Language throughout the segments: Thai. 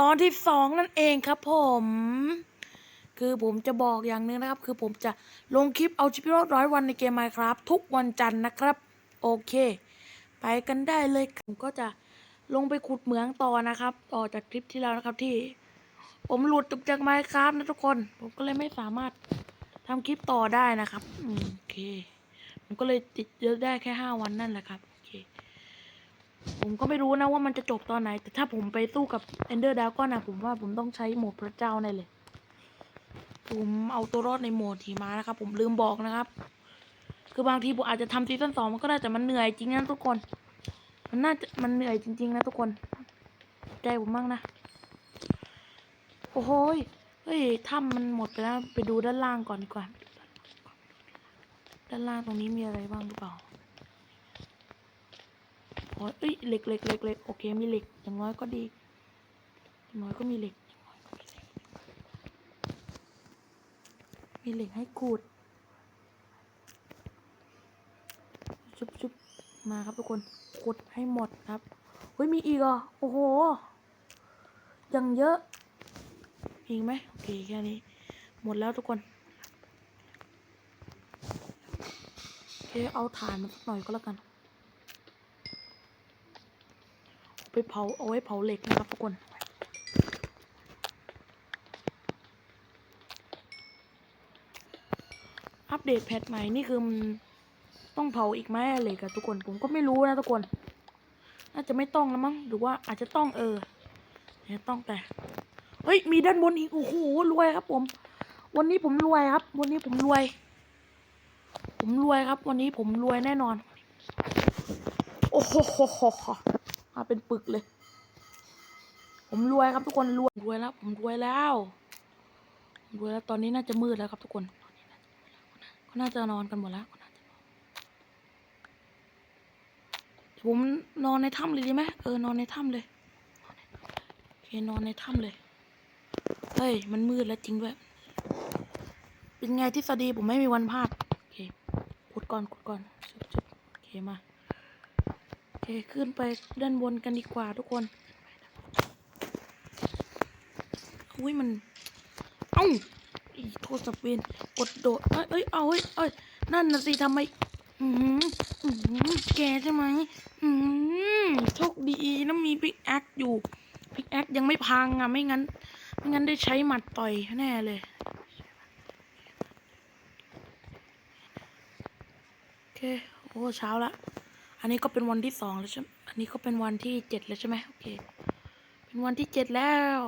ตอนที่สองนั่นเองครับผม คือผมจะบอกอย่างหนึงนะครับ คือผมจะลงคลิปเอาชีวิตรดร้อยวันในเกม Minecraft ทุกวันจันทร์นะครับ โอเค ไปกันได้เลยผมก็จะลงไปขุดเหมืองต่อนะครับ ต่อจากคลิปที่แล้วนะครับที่ ผมหลุดตกจาก Minecraft นะทุกคน ผมก็เลยไม่สามารถทำคลิปต่อได้นะครับโอเค ผมก็เลยติดเยอะได้แค่ห้าวันนั่นแหละครับ ผมก็ไม่รู้นะว่ามันจะจบตอนไหน แต่ถ้าผมไปสู้กับ Ender Dragon นะผมว่าผมต้องใช้โหมดพระเจ้าแน่เลย ผมเอาตัวรอดในโหมดหิมะนะครับ ผมลืมบอกนะครับ คือบางทีผมอาจจะทำซีซั่นสองมันก็ได้แต่มันเหนื่อยจริงนะทุกคน มันน่าจะมันเหนื่อยจริง ๆ นะทุกคน ใจผมบ้างนะ โอ้โหยเฮ้ยถ้ำมันหมดไปแล้วไปดูด้านล่างก่อนดีกว่า ด้านล่างตรงนี้มีอะไรบ้างหรือเปล่า โอ้ยเอ้ยเหล็กเหล็กเหล็กเหล็กโอเคมีเหล็กอย่างน้อยก็ดีอย่างน้อยก็มีเหล็กอย่างน้อยก็มีเหล็กมีเหล็กให้ขูดชุบชุบมาครับทุกคนขุดให้หมดครับเฮ้ยมีอีกอะโอ้โหยังเยอะอีกไหมโอเคแค่นี้ หมดแล้วทุกคนโอเคเอาถ่านมาสักหน่อยก็แล้วกัน เอา ไปเผาเอาไว้เผาเหล็กนะครับทุกคนอัปเดตแพทใหม่นี่คือมันต้องเผาอีกไหมเหล็กอะทุกคนผมก็ไม่รู้นะทุกคนน่าจะไม่ต้องแล้วมั้งหรือว่าอาจจะต้องเออเนี่ยต้องแต่เฮ้ยมีด้านบนอีกโอ้โหรวยครับ ผม วันนี้ผมรวยครับ วันนี้ผมรวย ผมรวยครับ วันนี้ผมรวยแน่นอน โอ้โหโหโห มาเป็นปึกเลย ผมรวยครับทุกคนรวยรวยแล้ว ผมรวยแล้วรวยแล้วตอนนี้น่าจะมืดแล้วครับทุกคนตอนนี้น่าจะมืดแล้วก็น่าจะนอนกันหมดแล้วก็น่าจะนอนผมนอนในถ้ำเลยดีไหมเออนอนในถ้ำเลยโอเคนอนในถ้ำเลยเฮ้ยมันมืดแล้วจริงด้วยเป็นไงทฤษฎีผมไม่มีวันพลาดโอเคขุดก่อนขุดก่อนโอเคมา เคขึ้นไปด้านบนกันดีกว่าทุกคนอุ้ยมัน เอ้าอีโทรศัพท์เวนกดโดด เอ้ยเอ้ยเอาเอ้ยเอ้ยนั่นนะสิทำไมอือหืออือหือแกใช่ไหมอืมโชคดีนะมีพิกแอคอยู่พิกแอคยังไม่พังอะไม่งั้น ไม่งั้นได้ใช้หมัดต่อยแน่เลยโอเคโอ้เช้าละ นนี้ก็เป็นวันที่สองแล้วใช่ไหมอันนี้ก็เป็นวันที่เจ็ดแล้วใช่ไหมโอเค เป็นวันที่เจ็ดแล้ว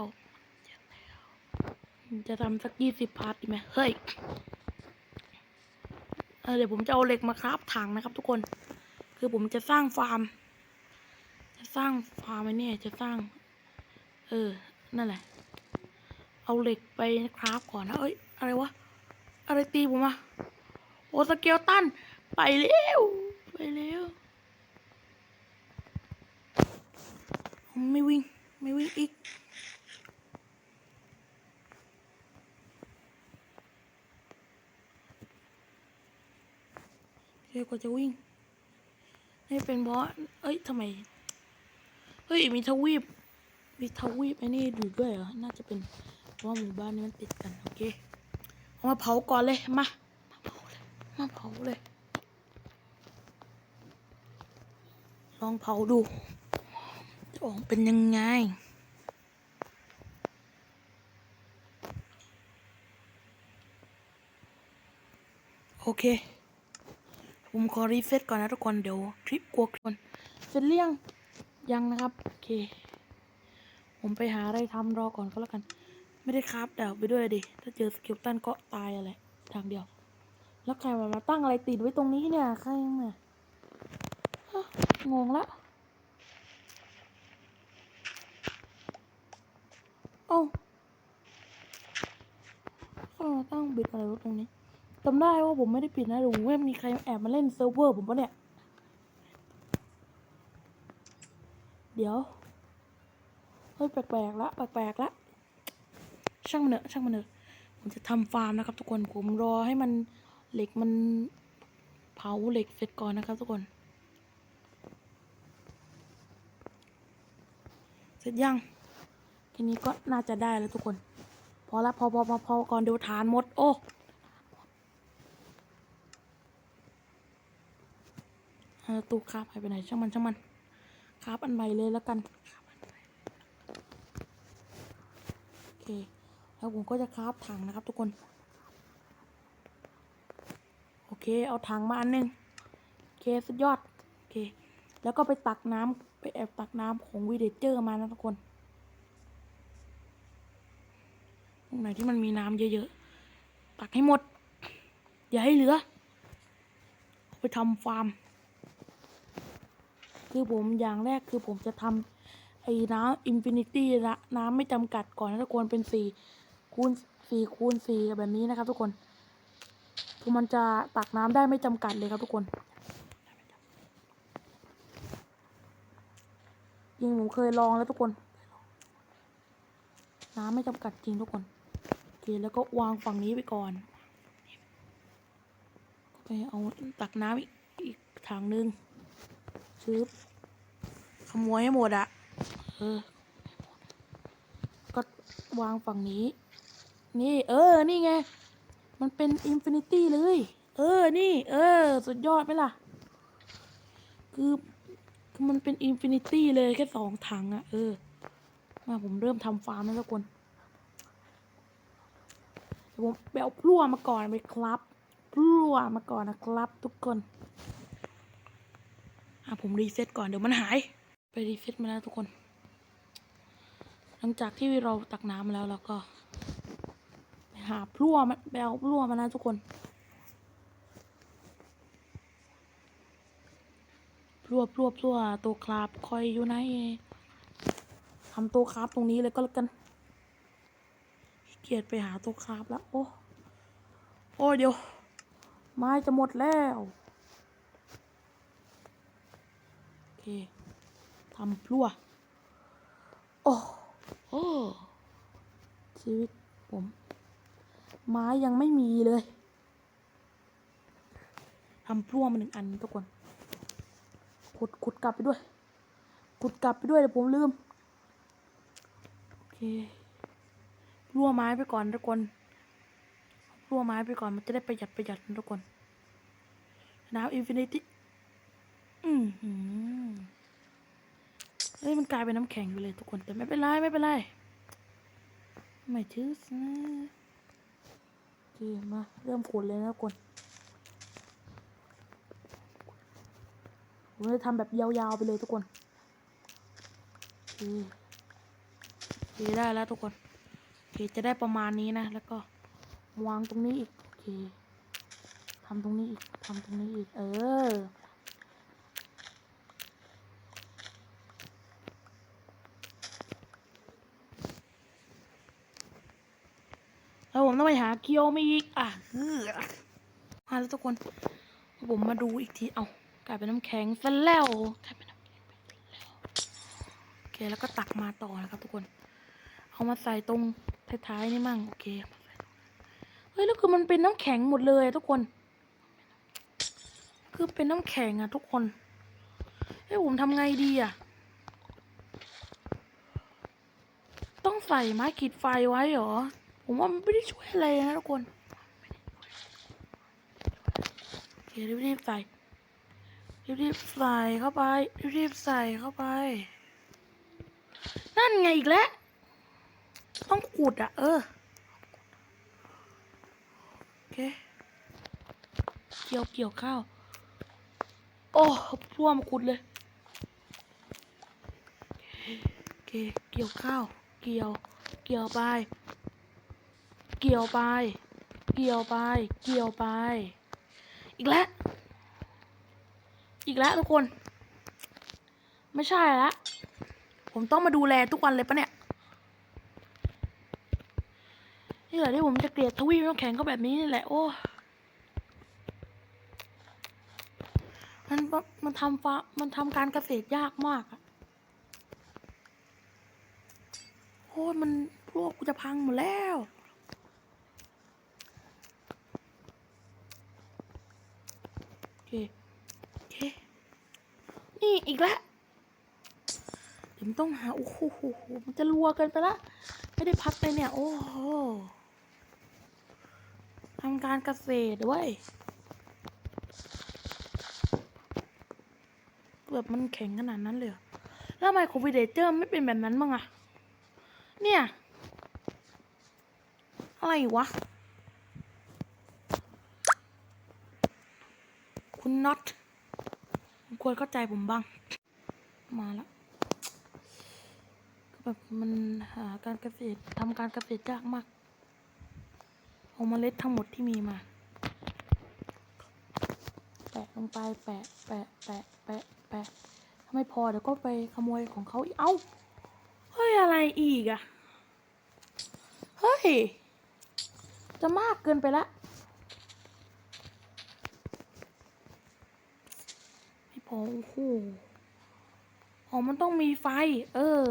จะทำสักยี่สิบพาร์ทดีไหมเฮ้ยเเดี๋ยวผมจะเอาเหล็กมาคราฟถังนะครับ ทุกคน คือผมจะสร้างฟาร์ม จะสร้างฟาร์มไอ้นี่จะสร้าง เออ นั่นแหละ เอาเหล็กไปคราฟก่อนนะ เอ้ย อะไรวะ อะไรตีผมอะโอสเกลตัน ไปเร็ว ไปเร็ว ไม่วิ่ง ไม่วิ่งอีก เร็วกว่าจะวิ่งให้เป็นเพราะเอ้ยทำไม เฮ้ย มีทวีป มีทวีปไอ้นี่อยู่ด้วยเหรอ น่าจะเป็นเพราะว่าหมู่บ้านนี้มันติดกัน โอเคเอามาเผาก่อนเลย มา มาเผาเลย มาเผาเลย ลองเผาดู จะออกเป็นยังไง โอเค ผมขอรีเฟซก่อนนะทุกคนเดี๋ยวทริปกลัวคนเสร็จเรี่ยงยังนะครับ โอเค ผมไปหาอะไรทำรอก่อนก็แล้วกัน ไม่ได้คราฟดาวไปด้วยดิ ถ้าเจอสกิลตันก็ตายอะไรทางเดียว แล้วใครมาตั้งอะไรติดไว้ตรงนี้เนี่ยใครมาฮะงงละ เอ้าใครมาตั้งบิดอะไรวะตรงนี้จำได้ว่าผมไม่ได้ปิดนะหรือว่ามีใครแอบมาเล่นเซิร์ฟเวอร์ผมปะเนี่ย เดี๋ยว เฮ้ยแปลกๆละแปลกๆละ ช่างมันเถอะช่างมันเถอะ ผมจะทำฟาร์มนะครับทุกคน ผมรอให้มันเหล็กมันเผาเหล็กเสร็จก่อนนะครับทุกคน เสร็จยัง แค่นี้ก็น่าจะได้แล้วทุกคน พอละพอพอพอพอก่อนเดี๋ยวฐานหมด โอ้ตู้คาบหายไปไหนช่างมันช่างมันคาบอันใหม่เลยแล้วกันโอเค แล้วผมก็จะคาบถังนะครับทุกคน โอเค เอาถังมาอันหนึงโอเคสุดยอด โอเค แล้วก็ไปตักน้ำไปแอบตักน้ำของวีเดเจอร์มานะทุกคน ตรงไหนที่มันมีน้ำเยอะๆ ตักให้หมด อย่าให้เหลือ ไปทำฟาร์ม คือผมอย่างแรกคือผมจะทำไอ้น้ำอินฟินิตี้ละน้ำไม่จำกัดก่อนนะทุกคนเป็นสี่คูณสี่คูณสี่แบบนี้นะครับทุกคนคือมันจะตักน้ำได้ไม่จำกัดเลยครับทุกคนจริงผมเคยลองแล้วทุกคน น้ำไม่จำกัดจริงทุกคน เคแล้วก็วางฝั่งนี้ไปก่อน ไปเอาตักน้ำอีกอีกถังหนึ่งซื้อขโมยให้หมดอะเออ ก็วางฝั่งนี้ นี่ เออ นี่ไง มันเป็นอินฟินิตี้เลย เออ นี่ เออ สุดยอดไหมล่ะ คือมันเป็นอินฟินิตี้เลยแค่สองถังอะเออ มาผมเริ่มทำฟาร์มแล้วทุกคน ผมไปเอาพลั่วมาก่อนไปครับ พลั่วมาก่อนนะครับ ทุกคนอะผมรีเซ็ตก่อนเดี๋ยวมันหาย ไปรีเซ็ตมาแล้วทุกคน หลังจากที่เราตักน้ำมาแล้วเราก็ไปหาพลั่วมาไปเอาพลั่วมานะทุกคนพลั่วพลั่วพลั่วตัวคราบคอยอยู่ไนทำตัวคราบตรงนี้เลยก็แล้วกัน กียจไปหาตัวคราบแล้ว โอ้โอ้เดี๋ยว ไม้จะหมดแล้วโอเคทำพลัวโอ้โอ้ชีวิตผม ไม้ยังไม่มีเลยทำพลัวมาหนึ่งอันทุกคนขุดขุดกลับไปด้วยขุดกลับไปด้วยเดี๋ยวผมลืมโอเค รั่วไม้ไปก่อนทุกคนรั่วไม้ไปก่อนมันจะได้ประหยัดประหยัดทุกคนน้ำอินฟินิตี้อืมหืมเฮ้ยมันกลายเป็นน้ำแข็งไปเลยทุกคนแต่ไม่เป็นไรไม่เป็นไรไม่ทื่อนะโอเคมาเริ่มขุดเลยนะทุกคนผมจะทำแบบยาวๆไปเลยทุกคนโอเคได้แล้วทุกคน จะได้ประมาณนี้นะ แล้วก็วางตรงนี้อีก โอเคทำตรงนี้อีกทำตรงนี้อีก เออ แล้วผมต้องไปหาเกียวมาอีก อะเออมาแล้วทุกคน ผมมาดูอีกที เอากลายเป็นน้ำแข็งซะแล้วกลายเป็นน้ำแข็งไปแล้ว โอเค แล้วก็ตักมาต่อนะครับทุกคน เอามาใส่ตรง ท้ายๆนี่มั่งโอเคเฮ้ยแล้วคือมันเป็นน้ำแข็งหมดเลยทุกคน คือเป็นน้ำแข็งอะทุกคนเฮ้ยผมทำไงดีอะต้องใส่ไม้ขีดไฟไว้เหรอ ผมว่ามันไม่ได้ช่วยอะไรนะทุกคนโอเครีบๆใส่รีบๆใส่เข้าไปรีบๆใส่เข้าไป นั่นไงอีกแล้ว ต้องขุดอะ เออ โอเค เกี่ยวเกี่ยวข้าว โอ้พ่วมาขุดเลย โอเค เกี่ยวข้าว เกี่ยว เกี่ยวไป เกี่ยวไป เกี่ยวไป เกี่ยวไป อีกแล้ว อีกแล้วทุกคน ไม่ใช่แล้วผมต้องมาดูแลทุกวันเลยปะเนี่ยนี่ แหละที่ผมจะเกลียดทวีปน้ำแข็งก็แบบนี้นี่แหละโอ้มันมันทำฟ้ามันทำการเกษตรยากมากอะโอ้ยมันพวกกูจะพังหมดแล้ว โอเค โอเค นี่อีกแล้วดี๋ยวมันต้องหา โอ้โหโหโห มันจะรัวเกินไปละ ไม่ได้พักเลยเนี่ย โอ้โห ทำการเกษตรด้วยแบบมันแข็งขนาดนั้นเลยแล้วทำไมคอมพิวเตอร์ไม่เป็นแบบนั้นบ้างอะเนี่ย อะไรวะ คุณน็อตควรเข้าใจผมบ้าง มาแล้วแบบมันหาการเกษตรทำการเกษตรยากมาก เอาเมล็ดทั้งหมดที่มีมา แปะลงไปแปะแปะแปะแปะแปะถ้าไม่พอเดี๋ยวก็ไปขโมยของเขาอีกเอ้าเฮ้ยอะไรอีกอะเฮ้ย จะมากเกินไปละไม่พอโอ้โหอ๋อมันต้องมีไฟ เออ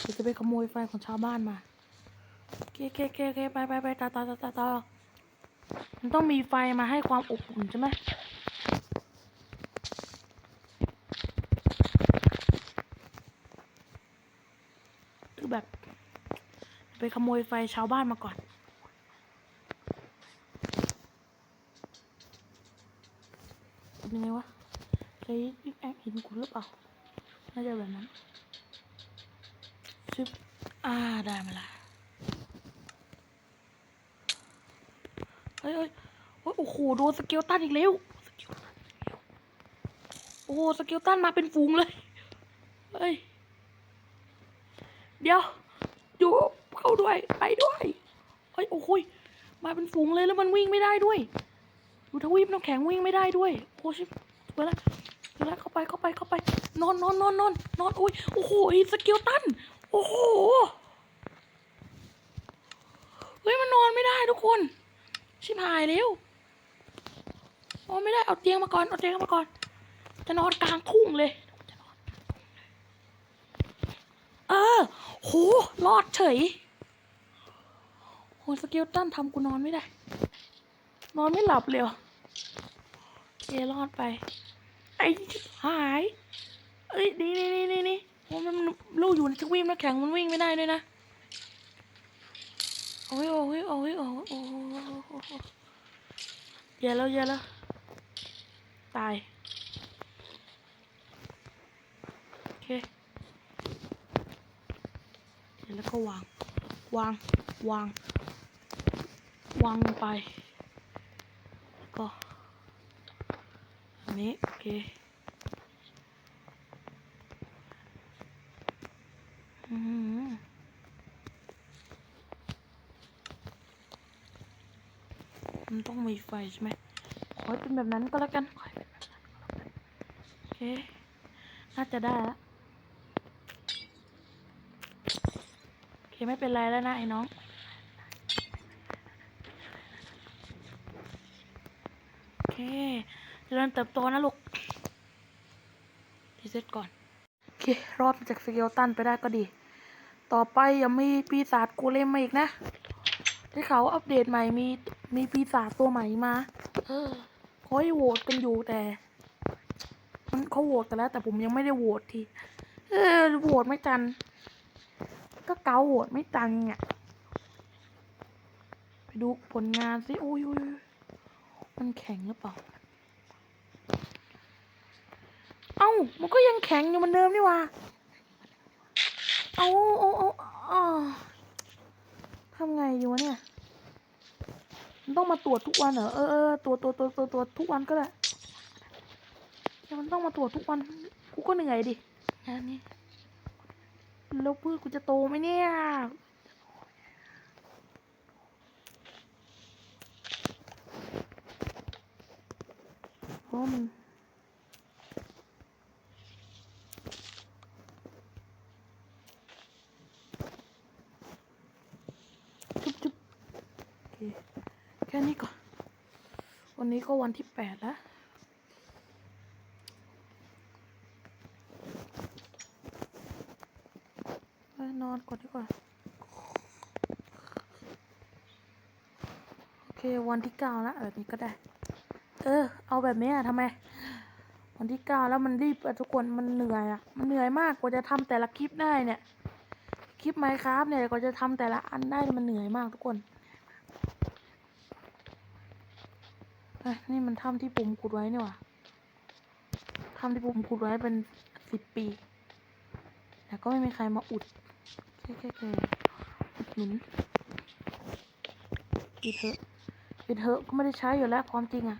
เดี๋ยวจะไปขโมยไฟของชาวบ้านมา เคเคเคเคไปไปไปต่อต่อต่อต่อต่อมันต้องมีไฟมาให้ความอบอุ่นใช่ไหมคือแบบ ไปขโมยไฟชาวบ้านมาก่อนเป็นยังไงวะใช้แอปเห็นกูหรือเปล่าน่าจะแบบนั้นชึบอ่า ได้มาละ เฮ้ยเฮ้ยโอ้โหโดนสเกลตันอีกแล้วสเกลตันอีกแล้วโอ้โหสเกลตันมาเป็นฝูงเลยเฮ้ยเดี๋ยวอยู่เข้าด้วยไปด้วยเฮ้ยโอ้โหยมาเป็นฝูงเลยแล้วมันวิ่งไม่ได้ด้วยดูทวีปน้ำแข็งวิ่งไม่ได้ด้วยโอ้ชิบเวลาเวลาเข้าไปเข้าไปเข้าไปนอนนอนนอนนอนนอนโอ้ยโอ้โหไอ้สกิลตันโอ้โหเฮ้ยมันนอนไม่ได้ทุกคน ชิบหายแล้วนอไม่ได้เอาเตียงมาก่อน เอาเตียงมาก่อน จะนอนกลางทุ่งเลย เออ โห รอดเฉย โหสกิลตันทำกูนอนไม่ได้ นอนไม่หลับเลยเอโอเครอดไป ไอ้ชิบหาย เอ้ย นี่นี่นี่นี่นี่โอ้มันลูกอยู่ในทวีปน้ำแข็งมันวิ่งไม่ได้ด้วยนะ อ้ยโอ้ยโอ้ยโอ้ยโอ้ยเยอะแล้วเยอะแล้วตายโอเคเดี๋ยวแล้วก็วาง วาง วาง วางลงไป ก็อันนี้โอเคอืมมัน ต้องมีไฟใช่ไหมขอให้เป็นแบบนั้นก็แล้วกันขอให้เป็นแบบนั้นก็แล้วกันโอเค น่าจะได้แล้วโอเคไม่เป็นไรแล้วนะไอ้น้องโอเคเจริญเติบโตนะลูกรีเซ็ตก่อนโอเครอดจากสเกลตันไปได้ก็ดี ต่อไปย่ามีปีศาจกูเลมมาอีกนะที่เขาอัปเดตใหม่มี มีปีศาจตัวใหม่มาเออเขาให้โหวตกันอยู่แต่ มันเขาโหวตกันแล้ว แต่ผมยังไม่ได้โหวตที เออโหวตไม่ทัน ก็เกาโหวตไม่ตันเนี่ยไปดูผลงานสิโอ้ยโอ้ยโอ้ยมันแข็งหรือเปล่า เอ้า มันก็ยังแข็งอยู่เหมือนเดิมนี่หว่าเอาเอาเอาเอาทำไงอยู่วะเนี่ย มันต้องมาตรวจทุกวันเหรอเออเออตรวจตรวจตรวจตรวจตรวจทุกวันก็ได้เดี๋ยวมันต้องมาตรวจทุกวันกูก็เหนื่อยดิงานนี้แล้วพืชกูจะโตไหมเนี่ยเพราะมันจุ๊บจุ๊บโอเคแค่นี้ก่อน วันนี้ก็วันที่แปดแล้วไปนอนก่อนดีกว่า โอเควันที่เก้าแล้วแบบนี้ก็ได้ เออ เอาแบบนี้อะทำไม วันที่เก้าแล้วมันรีบอะทุกคน มันเหนื่อยอะมันเหนื่อยมากกว่าจะทำแต่ละคลิปได้เนี่ย คลิปไมค์ครับเนี่ยกว่าจะทำแต่ละอันได้มันเหนื่อยมากทุกคนเอ้ย นี่มันถ้ำที่ปุ่มขุดไว้นี่หว่าถ้ำที่ปุ่มขุดไว้เป็นสิบปีแต่ก็ไม่มีใครมาอุดแค่แค่แค่อุดหนุนปิดเถอะปิดเถอะก็ไม่ได้ใช้อยู่แล้วความจริงอะ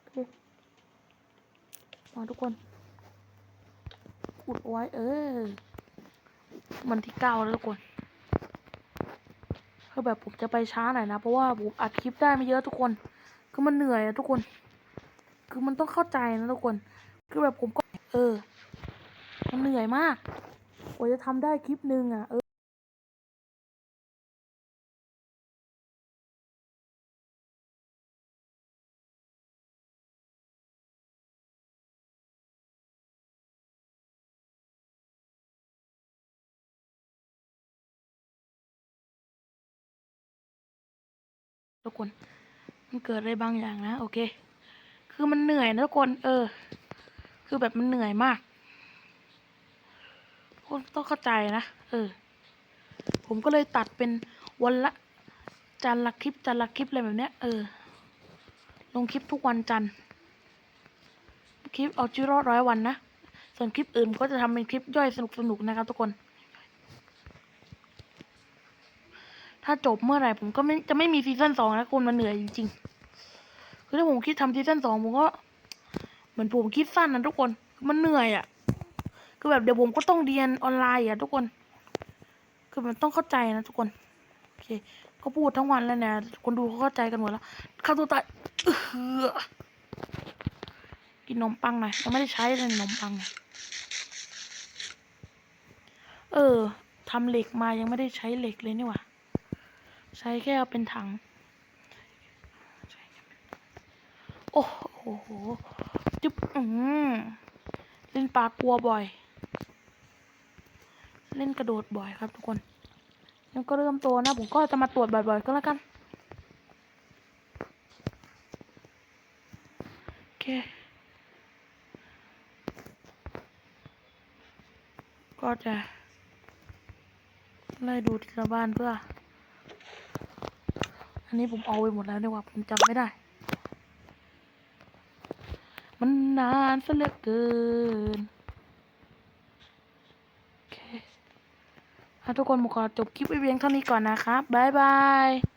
โอเคมาทุกคน อุดเอาไว้ เออ มันที่เก้าแล้วทุกคนคือแบบผมจะไปช้าหน่อยนะ เพราะว่าผมอัดคลิปได้ไม่เยอะทุกคน คือมันเหนื่อยอะทุกคน คือมันต้องเข้าใจนะทุกคน คือแบบผมก็ เออ มันเหนื่อยมากกว่าจะทำได้คลิปหนึ่งอะเออ คน มันเกิดอะไรบางอย่างนะ โอเค คือมันเหนื่อยนะทุกคน เออ คือแบบมันเหนื่อยมากคุณต้องเข้าใจนะ เออ ผมก็เลยตัดเป็นวันละจันทร์ละคลิปจันทร์ละคลิปอะไรแบบเนี้ย เออ ลงคลิปทุกวันจันทร์คลิปเอาชีวิตรอดร้อยวันนะ ส่วนคลิปอื่นก็จะทำเป็นคลิปย่อยสนุกๆนะครับทุกคน ถ้าจบเมื่อไหร่ผมก็ไม่จะไม่มีซีซั่นสองนะคุณมันเหนื่อยจริงๆ คือถ้าผมคิดทำซีซั่นสองผมก็เหมือนผมคิดสั้นนะทุกคน มันเหนื่อยอะ่ะ คือแบบเดี๋ยวผมก็ต้องเรียนออนไลน์อะทุกคน คือมันต้องเข้าใจนะทุกคน โอเค ก็พูดทั้งวันแล้วเนี่ยคนดูเขาเข้าใจกันหมดแล้วข้าตัวตายกินนมปังหน่อยยังไม่ได้ใช้เลยนมปังเนี่ยเออทำเหล็กมายังไม่ได้ใช้เหล็กเลยนี่หว่า ช้แค่เอาเป็นถัง โอ้โหจุ๊บอืมเล่นปลากลัวบ่อย เล่นกระโดดบ่อยครับทุกคนยังก็เริ่มโตนะ ผมก็จะมาตรวจบ่อย ๆ ก็แล้วกันโอเคก็จะไล่ดูทีละบ้านเพื่อ อันนี้ผมเอาไปหมดแล้วเนี่ยว่าผมจำไม่ได้ มันนานซะเหลือเกินโอเคทุกคนผมขอจบคลิปไว้เพียงเท่านี้ก่อนนะครับบ๊ายบาย